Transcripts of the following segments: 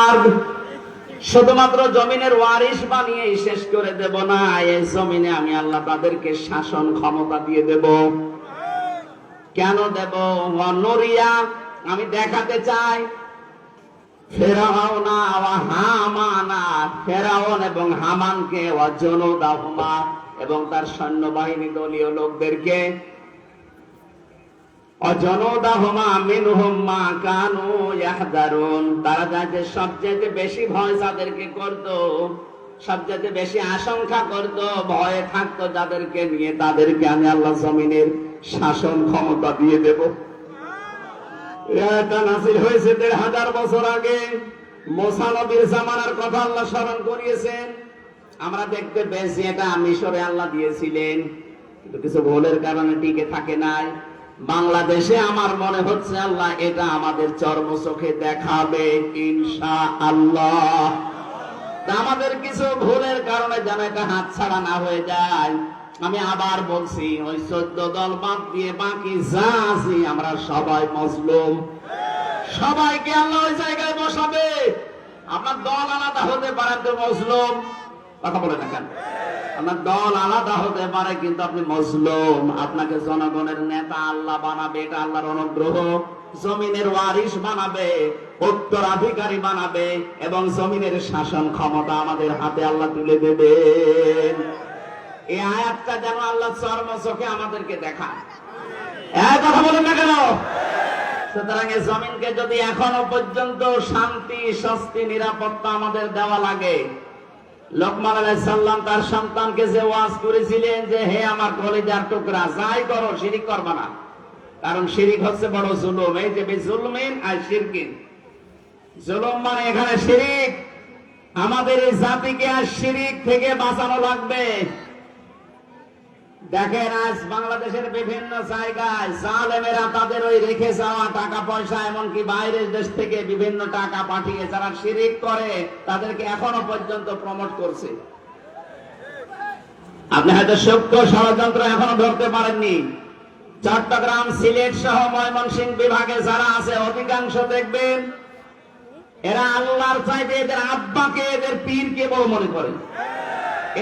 আর শুধুমাত্র জমিনের ওয়ারিশ বানিয়ে শেষ করে দেব না এই জমিনে আমি আল্লাহ তাদেরকে শাসন ক্ষমতা দিয়ে দেব। কেন দেব? নরিয়া, আমি দেখাতে চাই। এবং হামানকে এবং তার সৈন্যবাহিনী দলীয় লোকদেরকে অজনদাহুমা মিনহুম মা কানু ইয়াহদারুন তারা বেশি ভয় সবচেয়ে বেশি ভয়ে থাকতো যাদেরকে নিয়ে, তাদেরকে আমি আল্লাহ শাসন ক্ষমতা দিয়ে দেব। এটা হয়েছে দেড় হাজার বছর আগে। মোসা নবীর জামানার কথা আল্লাহ স্মরণ করিয়েছেন। আমরা দেখতে পেয়েছি এটা মিশরে আল্লাহ দিয়েছিলেন কিছু ভুলের কারণে টিকে থাকে নাই। বাংলাদেশে আমার মনে হচ্ছে আল্লাহ এটা আমাদের চর্ম চোখে দেখাবে ইনশা আল্লাহ আমাদের কিছু ভুলের কারণে যেন এটা হাত ছাড়া না হয়ে যায়। আমি আবার বলছি, ওই চোদ্দ দল বাদ দিয়ে বাকি যা আছি আমরা সবাই মজলুম। সবাইকে আল্লাহ ওই জায়গায় বসাবে। আপনার দল আলাদা হতে পারে তো মজলুম। কথা বলে না কেন আপনার দল আলাদা হতে পারে, কিন্তু আপনি মজলুম। আপনাকে জনগণের নেতা আল্লাহ বানাবে, এটা আল্লাহর অনুগ্রহ। জমিনের ওয়ারিশ বানাবে, উত্তরাধিকারী বানাবে, এবং জমিনের শাসন ক্ষমতা আমাদের হাতে আল্লাহ তুলে দেবেন। এই আয়াতটা যেন আল্লাহ চর্ম চোখে আমাদেরকে দেখায় কথা বলেন না কেন? সুতরাং এই জমিনকে যদি এখনও পর্যন্ত শান্তি, স্বস্তি, নিরাপত্তা আমাদের দেওয়া লাগে লোকমান আলাইসাল্লাম তার সন্তানকে যে ওয়াজ করেছিলেন যে, হে আমার কলেজার টুকরা, যাই করো, শিরিক করবা না। কারণ শিরিক হচ্ছে বড় জুলুম। এই যে জুলমিন আর শিরকিন। জুলুম মানে এখানে শিরিক। আমাদের এই জাতিকে আর শিরিক থেকে বাঁচানো লাগবে। দেখেন আজ বাংলাদেশের বিভিন্ন জায়গায় জালেমেরা তাদের ওই রেখে যাওয়া টাকা পয়সা, এমনকি বাইরের দেশ থেকে বিভিন্ন টাকা পাঠিয়ে যারা শিরিক করে, তাদেরকে এখনও পর্যন্ত প্রমোট করছে। আপনি হয়তো সূক্ষ্ম ষড়যন্ত্র এখনও ধরতে পারেননি। চট্টগ্রাম সিলেট সহ ময়মনসিংহ বিভাগে যারা আছে, অধিকাংশ দেখবেন এরা আল্লাহর চাইতে এদের আব্বাকে, এদের পীরকে বড় মনে করে।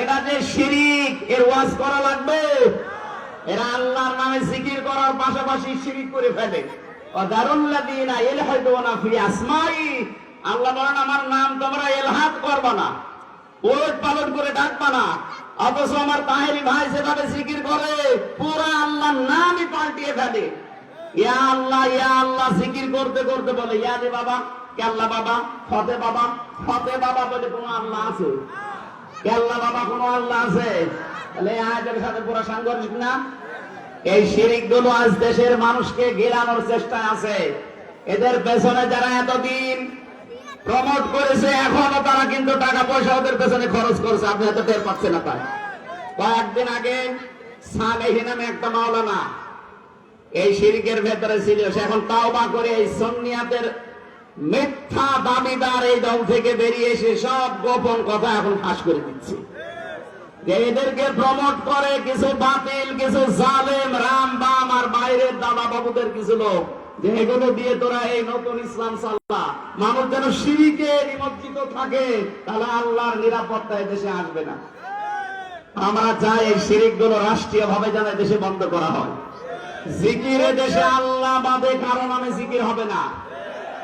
এটা যে শিরিক, এর ওয়াজ করা লাগবে? এরা আল্লাহর নামে জিকির করার পাশাপাশি শিরিক করে ফেলে। অদারুল্লাদিনা ফি আসমাই। আল্লাহ বলেন, আমার নাম তোমরা ইলহাদ করবা না পালট করে ডাকবা না। অথচ আমার তাহেরি ভাই যেভাবে জিকির করে, পুরা আল্লাহর নামই পাল্টিয়ে ফেলে। ইয়া আল্লাহ ইয়া আল্লাহ, জিকির করতে করতে বলে ইয়া রে বাবা কেল্লা বাবা? ফতে বাবা? ফতে বাবা বলে কোনো আল্লাহ আছে? কেল্লা বাবা কোন আল্লাহ আছে? তাহলে আয়াতের সাথে পুরো সাংঘর্ষিক না? এই শিরিকগুলো আজ দেশের মানুষকে গিলানোর চেষ্টা আছে। এদের পেছনে যারা এতদিন প্রমোট করেছে, এখনও তারা কিন্তু টাকা পয়সা ওদের পেছনে খরচ করছে। আপনি হয়তো টের পাচ্ছেন না তাই। কয়েকদিন আগে সালেহি নামে একটা মাওলানা এই শিরিকের ভেতরে ছিল। সে এখন তাওবা করে এই সন্নিয়াতের মিথ্যা দাবিদার এই দল থেকে বেরিয়ে এসে সব গোপন কথা এখন ফাঁস করে দিচ্ছে। এদেরকে প্রমোট করে কিছু বাতিল, কিছু জালেম, রাম, বাম আর বাইরের দাদা বাবুদের কিছু লোক, যে এগুলো দিয়ে তোরা এই নতুন ইসলাম সাল্লাহ মানুষ যেন সিঁড়িকে নিমজ্জিত থাকে, তাহলে আল্লাহর নিরাপত্তা দেশে আসবে না। আমরা চাই এই গুলো রাষ্ট্রীয় ভাবে যেন দেশে বন্ধ করা হয়। জিকিরে দেশে আল্লাহ বাদে কারও নামে জিকির হবে না।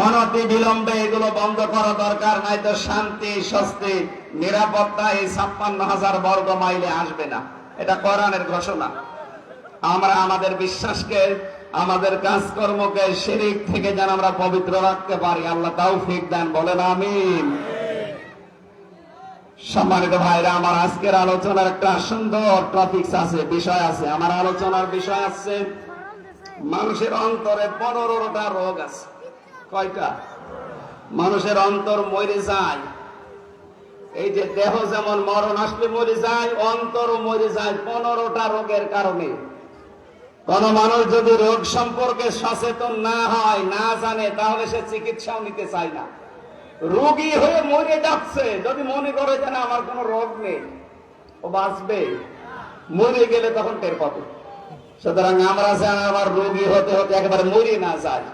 অনতি বিলম্বে এগুলো বন্ধ করা দরকার নাই তো শান্তি, স্বস্তি, নিরাপত্তা এই ছাপ্পান্ন হাজার বর্গ মাইলে আসবে না। এটা কোরআনের ঘোষণা। আমরা আমাদের বিশ্বাসকে, আমাদের কাজকর্মকে শিরিক থেকে যেন আমরা পবিত্র রাখতে পারি। আল্লাহ তাও ফিক দেন, বলেন আমিন। সম্মানিত ভাইরা, আমার আজকের আলোচনার একটা সুন্দর টপিকস আছে, বিষয় আছে। আমার আলোচনার বিষয় আছে, মানুষের অন্তরে পনেরোটা রোগ আছে। কয়টা? মানুষের অন্তর মরে যায়। এই যে দেহ যেমন মরণ আসলে মরে যায় অন্তরও মরে যায় পনেরোটা রোগের কারণে। কোন মানুষ যদি রোগ সম্পর্কে সচেতন না হয়, না জানে, তাহলে সে চিকিৎসাও নিতে চায় না। রোগী হয়ে মরে যাচ্ছে, যদি মনে করে যে না, আমার কোনো রোগ নেই, ও বাঁচবে। মরে গেলে তখন টের পাবে। সুতরাং আমরা যেন আবার রোগী হতে হতে একেবারে মরে না যাই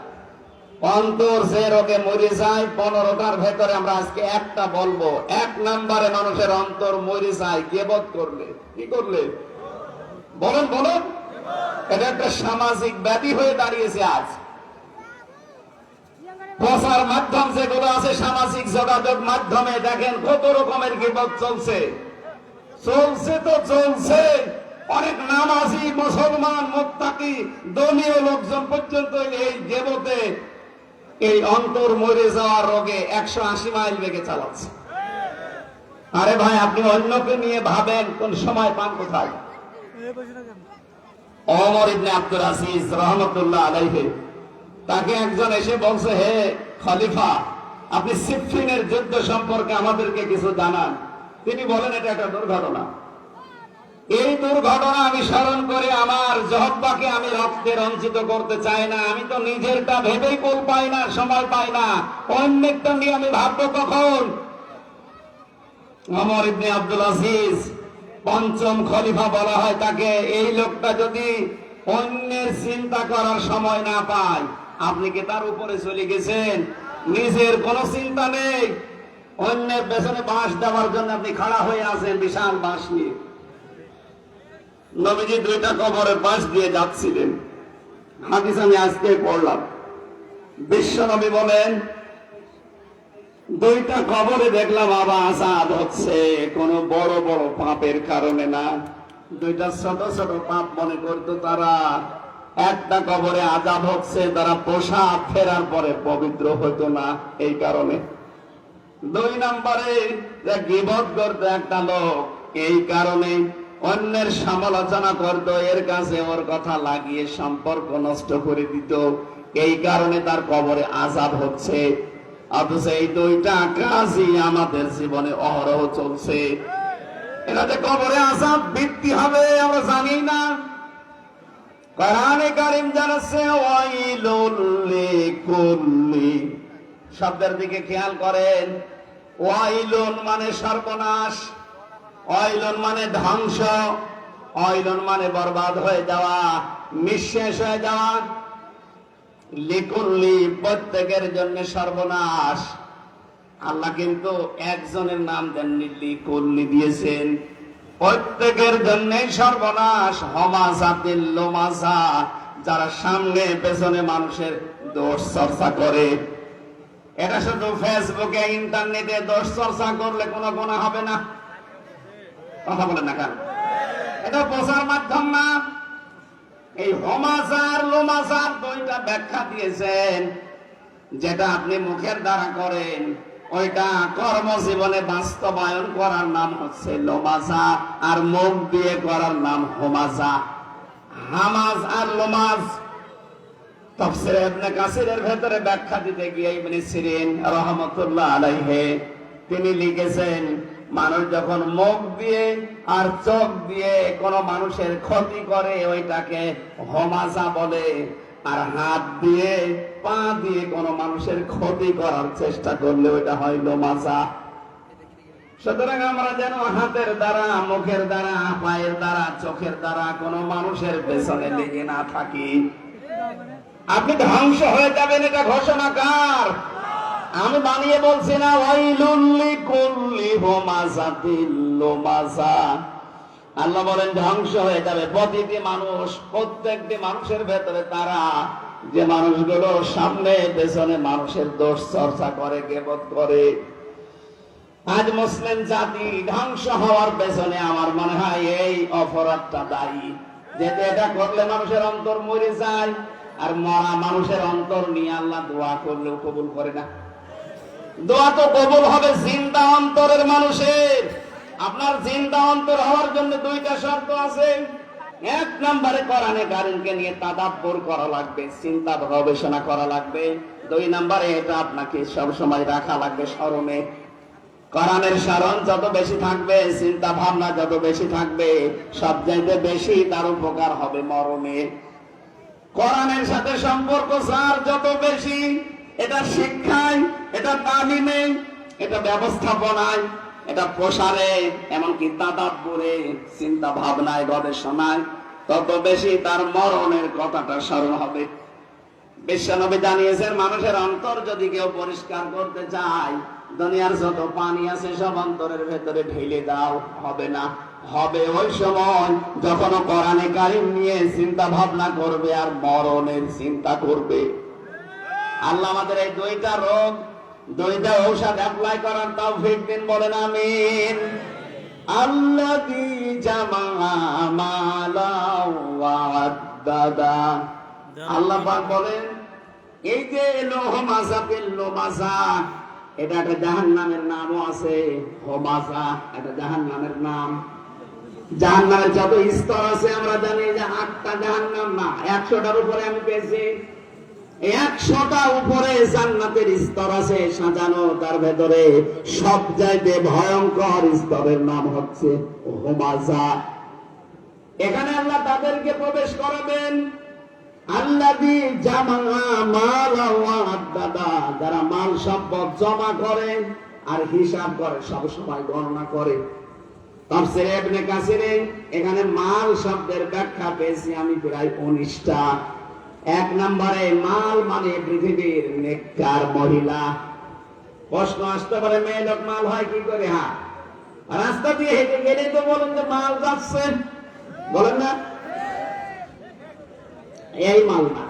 অন্তর যে রোগে মরে যায়, পনেরোটার ভেতরে আমরা আজকে একটা বলব, এক নম্বরে মানুষের অন্তর মরে যায় গেবত করলে? কি করলে? বলুন বলুন। এটা একটা সামাজিক ব্যাধি হয়ে দাঁড়িয়েছে আজ। প্রচার মাধ্যম যেগুলো আছে, সামাজিক যোগাযোগ মাধ্যমে, দেখেন কত রকমের গিবত চলছে। চলছে তো চলছে। অনেক নামাজি, মুসলমান, মোত্তাকি দলীয় লোকজন পর্যন্ত এই গেবতে এই অন্তর মরে যাওয়ার রোগে একশো আশি মাইল বেগে চালাচ্ছে। আরে ভাই, আপনি অন্যকে নিয়ে ভাবেন কোন সময় পান কোথায়? অমর ইবনে আব্দুল আজিজ রহমতুল্লাহ আলাইহি, তাকে একজন এসে বলছে, হে খলিফা, আপনি সিফিনের যুদ্ধ সম্পর্কে আমাদেরকে কিছু জানান। তিনি বলেন, এটা একটা দুর্ঘটনা। এই দুর্ঘটনা আমি স্মরণ করে আমার জহব্বাকে আমি রক্তে রঞ্চিত করতে চাই না। আমি তো নিজেরটা ভেবেই কোল পাই না সময় পাই না। অন্যেরটা নিয়ে আমি ভাববো কখন? অমর ইবনে আব্দুল আজিজ, পঞ্চম খলিফা বলা হয় তাকে। এই লোকটা যদি অন্যের চিন্তা করার সময় না পায়, আপনি কি তার উপরে চলে গেছেন? নিজের কোনো চিন্তা নেই। অন্যের পেছনে বাঁশ দেওয়ার জন্য আপনি খাড়া হয়ে আছেন, বিশাল বাঁশ নিয়ে। নবীজি দুইটা কবরের পাশ দিয়ে যাচ্ছিলেন। হাদিস আমি আজকে পড়লাম। বিশ্ব নবী বলেন, দুইটা কবরে দেখলাম বাবা আজাদ হচ্ছে, কোন বড় বড় পাপের কারণে না। দুইটা ছোট ছোট পাপ মনে করতো তারা, একটা কবরে আজাদ হচ্ছে, তারা পোশাক ফেরার পরে পবিত্র হতো না, এই কারণে। দুই নম্বরে গিবত করতো একটা লোক, এই কারণে অন্যের সমালোচনা করতো, এর কাছে ওর কথা লাগিয়ে সম্পর্ক নষ্ট করে দিত। এই কারণে তার কবরে আজাদ হচ্ছে। অথচ এই দুইটা কাজই আমাদের জীবনে অহরহ চলছে। যে কবরে আজাদ বৃত্তি হবে, আমরা জানি না। কারিম জানাচ্ছে শব্দের দিকে খেয়াল করেন। ওয়াইলুন মানে সর্বনাশ। অইলন মানে ধ্বংস অইলন মানে বরবাদ হয়ে যাওয়া, নিঃশেষ হয়ে যাওয়া। লিকুল্লি প্রত্যেকের জন্য সর্বনাশ। আল্লাহ কিন্তু একজনের নাম দেননি লিকুল্লি দিয়েছেন। প্রত্যেকের জন্য সর্বনাশ হমাজাতিল লোমাজা, যারা সামনে পেছনে মানুষের দোষ চর্চা করে। এটা শুধু ফেসবুকে ইন্টারনেটে দোষ চর্চা করলে কোনো গুণা হবে না। কথা বলেন না কেন? এটা প্রচার মাধ্যম না। এই হমাজার, লোমাজার দুইটা ব্যাখ্যা দিয়েছেন, যেটা আপনি মুখের দ্বারা করেন। ওইটা কর্মজীবনে বাস্তবায়ন করার নাম হচ্ছে লোমাজা আর মুখ দিয়ে করার নাম হোমাজা হামাজ আর লোমাজ, তফসিরে ইবনে কাসিরের ভেতরে ব্যাখ্যা দিতে গিয়ে ইবনে সিরিন রহমতুল্লাহ আলাইহে, তিনি লিখেছেন মানুষ যখন মুখ দিয়ে আর চোখ দিয়ে কোন মানুষের ক্ষতি করে, ওইটাকে হমাজা বলে। আর হাত দিয়ে, পা দিয়ে কোন মানুষের ক্ষতি করার চেষ্টা করলে ওইটা হয় লোমাজা সুতরাং আমরা যেন হাতের দ্বারা, মুখের দ্বারা, পায়ের দ্বারা, চোখের দ্বারা কোন মানুষের পেছনে লেগে না থাকি। আপনি ধ্বংস হয়ে যাবেন, এটা ঘোষণা কার? আমি বানিয়ে বলছি না ওয়াইলুল্লি কুল্লি হোমাজাতিল লোমাজা আল্লাহ বলেন ধ্বংস হয়ে যাবে। প্রতিটি মানুষ, প্রত্যেকটি মানুষের ভেতরে তারা, যে মানুষগুলো সামনে, পেছনে মানুষের দোষ চর্চা করে, গেবত করে। আজ মুসলিম জাতি ধ্বংস হওয়ার পেছনে আমার মনে হয় এই অপরাধটা দায়ী। যেতে এটা করলে মানুষের অন্তর মরে যায়, আর মরা মানুষের অন্তর নিয়ে আল্লাহ দোয়া করলেও কবুল করে না। দোয়া তো কবুল হবে, জিন্দা অন্তরের মানুষের। আপনার জিন্দা অন্তর হওয়ার জন্য দুইটা শর্ত আছে। এক নম্বরে কোরআনে কারিমকে নিয়ে তাদাব্বর করা লাগবে, চিন্তা গবেষণা করা লাগবে। দুই নম্বরে এটা আপনাকে সব সময় রাখা লাগবে স্মরণে। কোরআনের স্মরণ যত বেশি থাকবে, চিন্তা ভাবনা যত বেশি থাকবে সব চাইতে বেশি তার উপকার হবে মরণে। কোরআনের সাথে সম্পর্ক স্যার, যত বেশি এটা শিক্ষায়, এটা তালিমে, এটা ব্যবস্থাপনায়, এটা প্রসারে, এমনকি দাদাপুরে চিন্তা ভাবনায় গবেষণায়, তত বেশি তার মরণের কথাটা স্মরণ হবে। বিশ্বনবী জানিয়েছেন, মানুষের অন্তর যদি কেউ পরিষ্কার করতে চায়, দুনিয়ার যত পানি আছে সব অন্তরের ভেতরে ঢেলে দাও, হবে না। হবে ওই সময় যখন কোরআনে কারিম নিয়ে চিন্তা ভাবনা করবে আর মরণের চিন্তা করবে। আল্লাহ আমাদের এই দুইটা রোগ, দুইটা ঔষধ অ্যাপ্লাই করার তাও ফিট দিন, বলেন আমিন। আল্লাযী জামা মালা আল্লাহ বলেন, এই যে এটা একটা জাহান্নামের নামও আছে, হোমাজা, এটা জাহান্নামের নাম। জাহান্নামের যত স্তর আছে, আমরা জানি যে আটটা জাহান্নাম না, একশোটার উপরে আমি পেয়েছি। একশোটা উপরে জান্নাতের স্তর আছে সাজানো তার ভেতরে। সব চাইতে ভয়ঙ্কর স্তরের নাম হচ্ছে হোমাজা। এখানে আল্লাহ তাদেরকে প্রবেশ করাবেন। যারা মাল সম্পদ জমা করে আর হিসাব করে, সব সময় গণনা করে। এখানে মাল শব্দের ব্যাখ্যা পেয়েছি আমি প্রায় উনিশটা। এক নম্বরে মাল মানে পৃথিবীর নেককার মহিলা। প্রশ্ন আসতে পারে, মেয়ে লোক মাল হয় কি করে? হ্যাঁ। রাস্তা দিয়ে হেঁটে গেলে তো বলেন যে মাল যাচ্ছে। বলেন না। এই মাল না।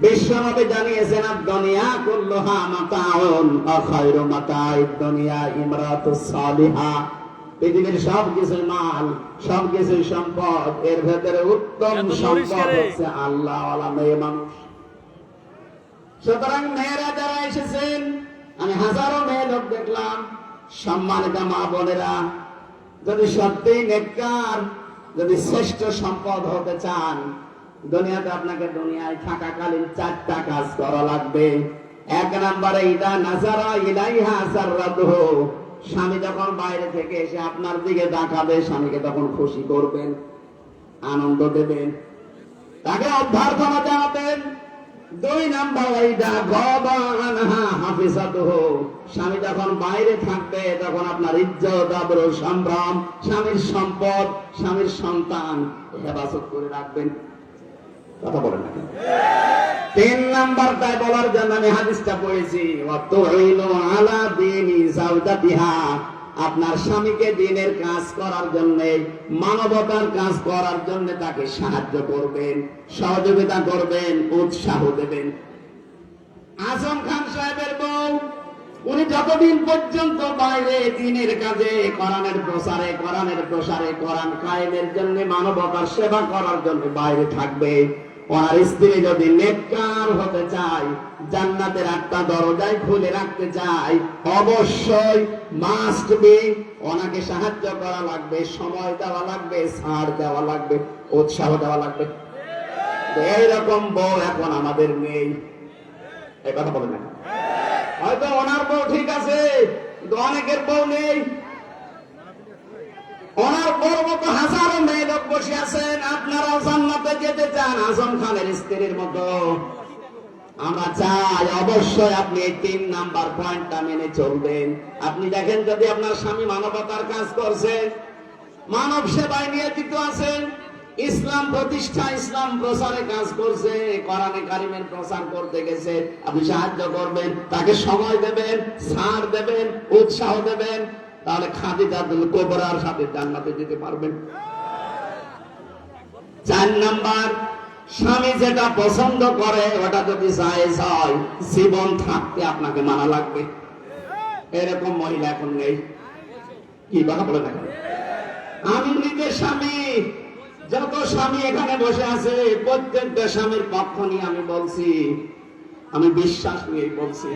বিশ্বনবী জানিয়েছেন দুনিয়া কুল্লুহা মাতাউন অখায়রু মাতাইদ দুনিয়া ইমরাতুস সালিহা। পৃথিবীর সব কিছু মাল সব কিছু সম্পদ এর ভেতরে উত্তম সম্পদ হচ্ছে আল্লাহ মেয়ে মানুষ। সুতরাং মেয়েরা যারা এসেছেন আমি হাজারো মেয়ে লোক দেখলাম সম্মানিত মা বোনেরা যদি সত্যি নেককার যদি শ্রেষ্ঠ সম্পদ হতে চান দুনিয়াতে আপনাকে দুনিয়ায় থাকাকালীন চারটা কাজ করা লাগবে। এক নম্বরে ইদা নাজারা ইলাইহা সাররাতুহু স্বামী যখন বাইরে থেকে এসে আপনার দিকে তাকাবে, স্বামীকে তখন খুশি করবেন, আনন্দ দেবেন। তাকে অভ্যর্থনা জানাবেন, দুই নাম্বার স্বামী যখন বাইরে থাকবে, তখন আপনার ইজ্জত, আবরু, সম্ভ্রম, স্বামীর সম্পদ, স্বামীর সন্তান হেফাজত করে রাখবেন। কথা বলেন না কেন? তিন নাম্বারটায় বলার জন্য আমি হাদিসটা পড়েছি আলা দিনি জাওজাতিহা আপনার স্বামীকে দিনের কাজ করার জন্য, মানবতার কাজ করার জন্য তাকে সাহায্য করবেন, সহযোগিতা করবেন, উৎসাহ দেবেন। আজম খান সাহেবের বউ, উনি যতদিন পর্যন্ত বাইরে দিনের কাজে, কোরআনের প্রসারে কোরআনের প্রসারে, কোরআন কায়েমের জন্য মানবতার সেবা করার জন্য বাইরে থাকবে। ওনার স্ত্রী যদি নেককার হতে চায়, জান্নাতের একটা দরজায় খুলে রাখতে চায়, অবশ্যই মাস্ট বি ওনাকে সাহায্য করা লাগবে, সময় দেওয়া লাগবে, ছাড় দেওয়া লাগবে, উৎসাহ দেওয়া লাগবে। এইরকম বউ এখন আমাদের নেই। এই কথা বলে না। হয়তো ওনার বউ ঠিক আছে অনেকের বউ নেই। ওনার বউ মতো হাজারো মেয়ে লোক বসে আছেন। আপনারাও জান্নাতে যেতে চান, আজম খানের স্ত্রীর মতো। আমরা চাই অবশ্যই আপনি এই তিন নাম্বার পয়েন্টটা মেনে চলবেন। আপনি দেখেন যদি আপনার স্বামী মানবতার কাজ করছে মানব সেবায় নিয়োজিত আছেন, ইসলাম প্রতিষ্ঠা, ইসলাম প্রচারে কাজ করছে, কোরআনে কারিমের প্রচার করতে গেছে, আপনি সাহায্য করবেন, তাকে সময় দেবেন, ছাড় দেবেন, উৎসাহ দেবেন তাহলে খাদিজাতুল কোবরার সাথে জান্নাতে যেতে পারবেন। চার নাম্বার, স্বামী যেটা পছন্দ করে, ওটা যদি জায়েজ হয়, জীবন থাকতে আপনাকে মানা লাগবে। এরকম মহিলা এখন নেই। কি কথা বলে দেখেন আমি নিজে স্বামী, যত স্বামী এখানে বসে আছে প্রত্যেকটা স্বামীর পক্ষ নিয়ে আমি বলছি, আমি বিশ্বাস নিয়ে বলছি।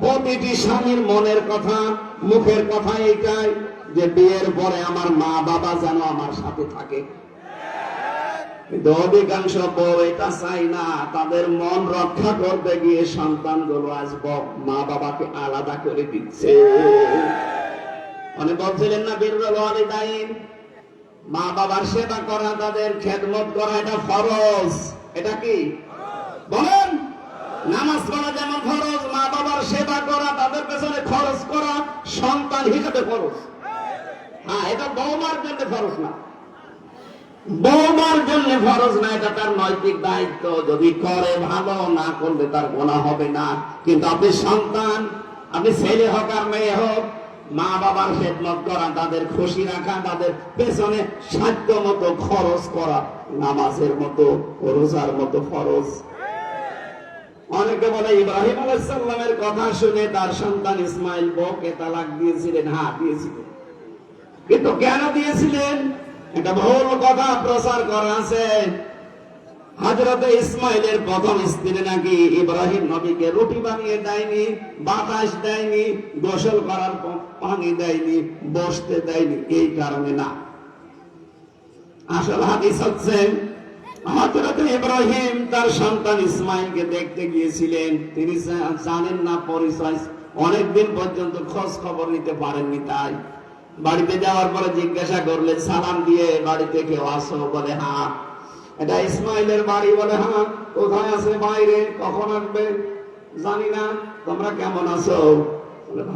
প্রতিটি স্বামীর মনের কথা, মুখের কথা এইটাই যে বিয়ের পরে আমার মা বাবা যেন আমার সাথে থাকে। কিন্তু অধিকাংশ বউ এটা চাই না, তাদের মন রক্ষা করতে গিয়ে সন্তানগুলো আজ মা বাবাকে আলাদা করে দিচ্ছে। উনি বলছিলেন না বীরুল ওয়ালিদাইন? মা বাবার সেবা করা, তাদের খেদমত করা, এটা ফরজ। এটা কি? বলেন! নামাজ পড়া যেমন ফরজ, মা বাবার সেবা করা, তাদের পেছনে খরচ করা, সন্তান হিসেবে ফরজ হ্যাঁ এটা বৌমার জন্য ফরজ না। বৌমার জন্য না, এটা তার নৈতিক দায়িত্ব। যদি করে ভালো, না করলে তার গোনা হবে না। কিন্তু আপনি সন্তান, আপনি ছেলে হোক আর মেয়ে হোক, মা বাবার খেদমত করা, তাদের খুশি রাখা, তাদের পেছনে সাধ্য মতো খরচ করা, নামাজের মতো, রোজার মতো ফরজ অনেকে বলে ইব্রাহিম আলাইসাল্লামের কথা শুনে তার সন্তান ইসমাইল বউকে তালাক দিয়েছিলেন হ্যাঁ দিয়েছিলেন। কিন্তু কেন দিয়েছিলেন? এটা ভুল কথা, প্রচার করা আছে। হাজরতে ইসমাইলের প্রথম স্ত্রী নাকি ইব্রাহিম নবীকে রুটি বানিয়ে দেয়নি, বাতাস দেয়নি, গোসল করার পানি দেয়নি, বসতে দেয়নি, এই কারণে না। আসল হাদিস হচ্ছে ইব্রাহিম তার সন্তান ইসমাইলকে দেখতে গিয়েছিলেন। তিনি জানেন না পরিচয়, অনেকদিন পর্যন্ত খোঁজ খবর নিতে পারেননি তাই। বাড়িতে যাওয়ার পরে জিজ্ঞাসা করলেন, সালাম দিয়ে বাড়িতে কেউ আসো? বলে হ্যাঁ। এটা ইসমাইলের বাড়ি বলে হ্যাঁ। কোথায় আছে বাইরে? কখন আসবে? জানি না। তোমরা কেমন আছো?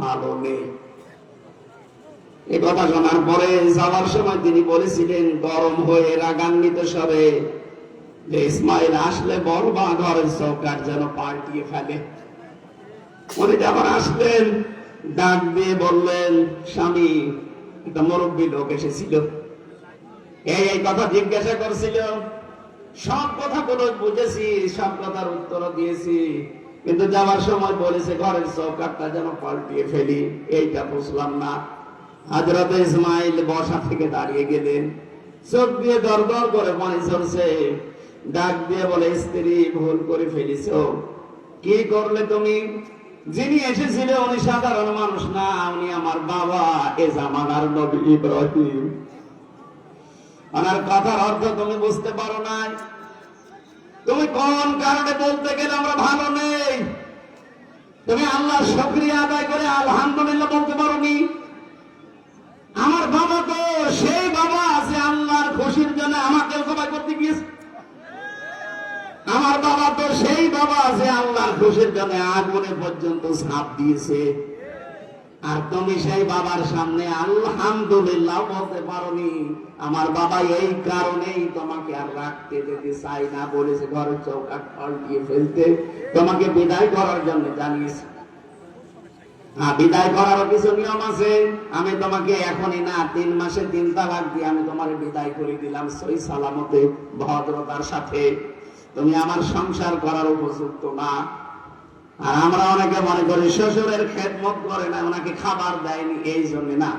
ভালো নেই। এই কথা শোনার পরে যাওয়ার সময় তিনি বলেছিলেন, গরম হয়ে রাগান্বিত স্বরে যে ইসমাইল আসলে চৌকাট যেন পাল্টিয়ে ফেলে। উনি যখন আসলেন, ডাক দিয়ে বললেন, স্বামী, একটা মুরব্বী লোক এসেছিল। এই কথা জিজ্ঞাসা করছিল। সব বুঝেছি, সব কথার উত্তর দিয়েছি। কিন্তু যাওয়ার সময় বলেছে, ঘরের চৌকাটটা যেন পাল্টিয়ে ফেলি। এইটা বুঝলাম না। হাজরত ইসমাইল বসা থেকে দাঁড়িয়ে গেলেন। চোখ দিয়ে দর দর করে পানি ঝরছে। ডাক দিয়ে বলে, স্ত্রী, ভুল করে ফেলিস কি করলে তুমি? যিনি এসেছিল, উনি সাধারণ মানুষ না, উনি আমার বাবা, এ জামানার নবী ইব্রাহিম। ওনার কথার অর্থ তুমি বুঝতে পারো না তুমি কোন কারণে বলতে গেলে আমরা ভালো নেই? তুমি আল্লাহ সক্রিয় আদায় করে আলহামদুলিল্লাহ বলতে পারোনি? আমার বাবা তো সেই বাবা আছে আল্লাহর খুশির জন্য আমাকে সবাই করতে গিয়েছে আমার বাবা তো সেই বাবা আছে আল্লাহর খুশির জন্য আগুনে পর্যন্ত ছাপ দিয়েছে। আর তুমি সেই বাবার সামনে আলহামদুলিল্লাহ বলতে পারোনি। আমার বাবা এই কারণেই তোমাকে আর রাখতে যেতে চাই না, বলেছে ঘরের চৌকাট পাল্টিয়ে ফেলতে। তোমাকে বিদায় করার জন্য জানিয়েছে। বিদায় করারও কিছু নিয়ম আছে। আমি তোমাকে এখনই না, তিন মাসে তিন তালাক দিয়ে আমি তোমার বিদায় করে দিলাম সই সালামতে, ভদ্রতার সাথে। তুমি আমার সংসার করার উপযুক্ত না। আর আমরা অনেকে মনে করি শ্বশুরের খেদমত করে না, ওনাকে খাবার দেয়নি, এই জন্য না।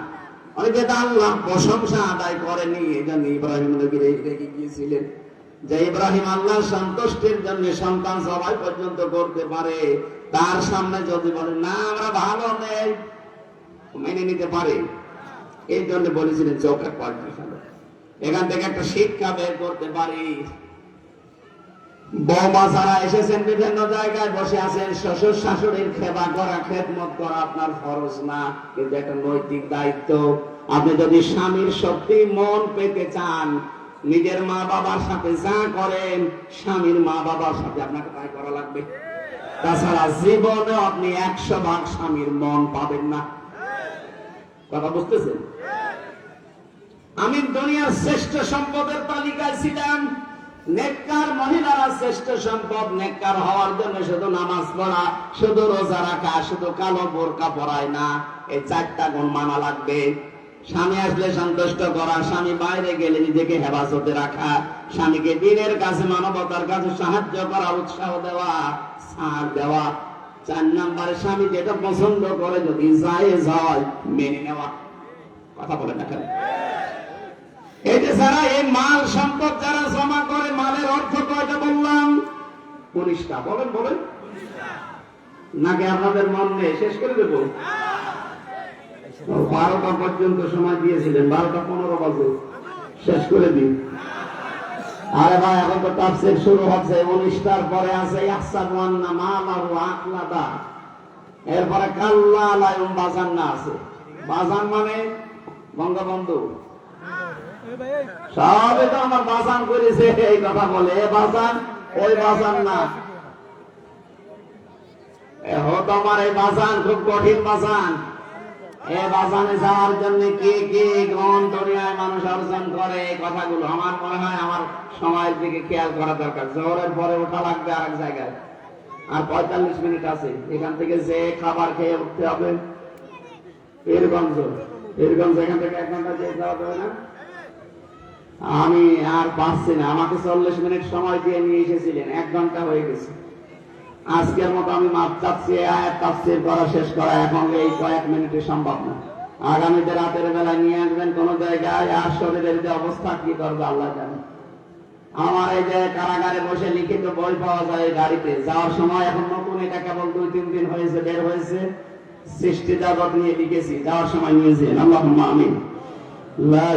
অনেকে আল্লাহ প্রশংসা আদায় করেনি, এই জন্য ইব্রাহিম নবী রেখে গিয়েছিলেন। যে ইব্রাহিম আল্লাহ সন্তুষ্টির জন্য সন্তান সবাই পর্যন্ত করতে পারে, তার সামনে যদি বলে, না, আমরা ভালো নেই মেনে নিতে পারে। এই জন্য বলেছিলেন এখান থেকে একটা শিক্ষা বের করতে পারি। বৌমা যারা এসেছেন বিভিন্ন জায়গায় বসে আছেন, শ্বশুর শাশুড়ির সেবা করা, খেদমত করা আপনার ফরজ না, কিন্তু একটা নৈতিক দায়িত্ব। আপনি যদি স্বামীর সত্যি মন পেতে চান, নিজের মা বাবার সাথে যা করেন, স্বামীর মা বাবার সাথে আপনাকে তাই করা লাগবে। তাছাড়া জীবনে আপনি একশো ভাগ স্বামীর মন পাবেন না। কথা বুঝতেছেন? আমি দুনিয়ার শ্রেষ্ঠ সম্পদের তালিকায় ছিলাম। নেককার মহিলারা শ্রেষ্ঠ সম্পদ, নেককার হওয়ার জন্য শুধু নামাজ পড়া, শুধু রোজা রাখা, শুধু কালো বোরকা পরায় না, এই চারটা গুণ মানা লাগবে। স্বামী আসলে সন্তুষ্ট করা, স্বামী বাইরে গেলে নিজেকে হেফাজতে রাখা, স্বামীকে দিনের কাছে মানবতার কাছে সাহায্য করা, উৎসাহ দেওয়া, ছাড় দেওয়া। চার নম্বরে স্বামী যেটা পছন্দ করে যদি যায় হয়, মেনে নেওয়া। কথা বলে না এই যারা এই মাল সম্পদ যারা জমা করে মালের অর্থ কয়টা বললাম? উনিশটা। বলেন বলেন। নাকি আপনাদের মন নেই? শেষ করে দেব। বারোটা পর্যন্ত সময় দিয়েছিলেন। বারোটা পনেরো বাজে। শেষ করে দিন। আরে ভাই এখন তো তাফসির শুরু হচ্ছে। উনিশটার পরে আছে ইয়াহসাবুন্না মালাহু আকলাদা এরপরে কাল্লা লায়ুম বাজান্না আছে। বাজান মানে বঙ্গবন্ধু। আমার বাজান করেছে, এই কথা বলে। এ বাজান ওই বাজান না। এই বাজান খুব কঠিন বাজান এ বাজানে যাওয়ার জন্য মানুষ অর্জন করে? এই কথাগুলো আমার মনে হয় আমার সময়ের দিকে খেয়াল করা দরকার। জোহরের পরে ওঠা লাগবে আর জায়গায়। আর পঁয়তাল্লিশ মিনিট আছে। এখান থেকে যে খাবার খেয়ে উঠতে হবে পীরগঞ্জ পীরগঞ্জ এখান থেকে এক ঘণ্টা যেতে হবে না? আমি আর পাচ্ছি না। আমাকে চল্লিশ মিনিট সময় দিয়ে নিয়ে এসেছিলেন। এক ঘণ্টা হয়ে গেছে। আজকের মতো আমি মাপ চাচ্ছি আয়াত করা শেষ করা এখন এই কয়েক মিনিটে সম্ভব না। আগামীতে রাতের বেলা নিয়ে আসবেন কোন জায়গায়, আর শরীরের যে অবস্থা কি করবে আল্লাহ জানে। আমার এই যে কারাগারে বসে লিখিত বই পাওয়া যায় গাড়িতে, যাওয়ার সময় এখন নতুন এটা কেবল দুই, তিন দিন হয়েছে, বের হয়েছে। সৃষ্টি জগৎ নিয়ে লিখেছি, যাওয়ার সময় নিয়েছি আল্লাহুম্মা আমিন।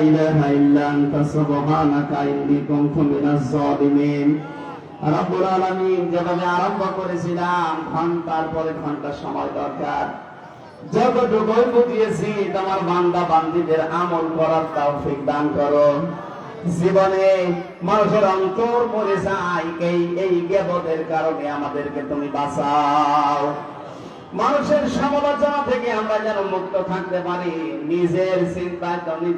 ইলাহা ইল্লা আনতা, সুবহানাকা ইন্নী কুনতু মিনাজ জালিমিন রব্বুল আলামিন যেভাবে আরম্ভ করেছিলাম, ঘণ্টার পরে ঘণ্টা সময় দরকার। তোমার বান্দা বান্দিদের আমল করার দান করো। জীবনে মানুষের অন্তর মরে যায়, এই এই গেবদের কারণে আমাদেরকে তুমি বাঁচাও। মানুষের সমালোচনা থেকে আমরা যেন মুক্ত থাকতে পারি, নিজের চিন্তায় তো নিজের